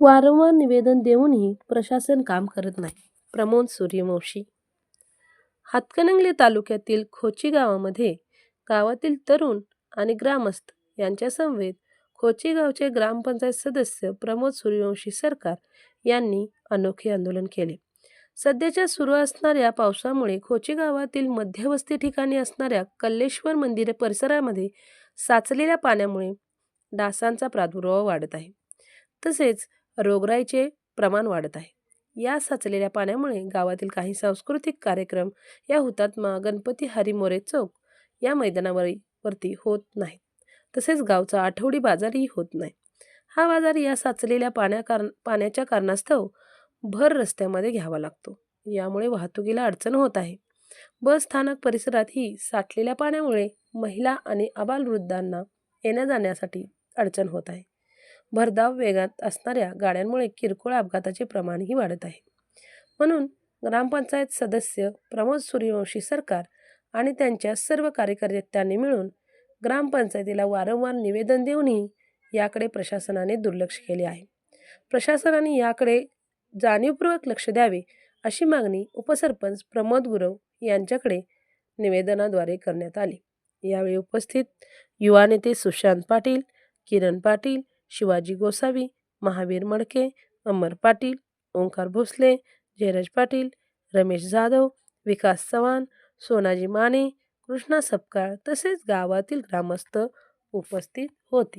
वारंवार निवेदन देऊनही प्रशासन काम करत नाही. प्रमोद सूर्यवंशी. हातकणंगले तालुक्यातील खोची गावामध्ये गावातील तरुण आणि ग्रामस्थ यांच्यासमवेत खोची गावचे ग्रामपंचायत सदस्य प्रमोद सूर्यवंशी सरकार यांनी अनोखे आंदोलन केले. सध्याच्या सुरू असणाऱ्या पावसामुळे खोची गावातील मध्यवस्ती ठिकाणी असणाऱ्या कल्लेश्वर मंदिर परिसरामध्ये साचलेल्या पाण्यामुळे डासांचा प्रादुर्भाव वाढत आहे. तसेच रोगराईचे प्रमाण वाढत आहे. या साचलेल्या पाण्यामुळे गावातील काही सांस्कृतिक कार्यक्रम या हुतात्मा गणपती हरिमोरे चौक या मैदानावर वरती होत नाहीत. तसेच गावचा आठवडी बाजारही होत नाही. हा बाजार या साचलेल्या पाण्या कारण पाण्याच्या कारणास्तव भर रस्त्यामध्ये घ्यावा लागतो. यामुळे वाहतुकीला अडचण होत आहे. बस स्थानक परिसरातही साठलेल्या पाण्यामुळे महिला आणि आबालवृद्धांना येण्या जाण्यासाठी अडचण होत आहे. भरधाव वेगात असणाऱ्या गाड्यांमुळे किरकोळ अपघाताचे प्रमाणही वाढत आहे. म्हणून ग्रामपंचायत सदस्य प्रमोद सूर्यवंशी सरकार आणि त्यांच्या सर्व कार्यकर्त्यांनी मिळून ग्रामपंचायतीला वारंवार निवेदन देऊनही याकडे प्रशासनाने दुर्लक्ष केले आहे. प्रशासनाने याकडे जाणीवपूर्वक लक्ष द्यावे अशी मागणी उपसरपंच प्रमोद गुरव यांच्याकडे निवेदनाद्वारे करण्यात आली. यावेळी उपस्थित युवा नेते सुशांत पाटील किरण पाटील शिवाजी गोसावी महावीर मडके अमर पाटील ओंकार भोसले जयराज पाटील रमेश जाधव विकास चव्हाण सोनाजी माने कृष्णा सपकाळ तसेच गावातील ग्रामस्थ उपस्थित होते.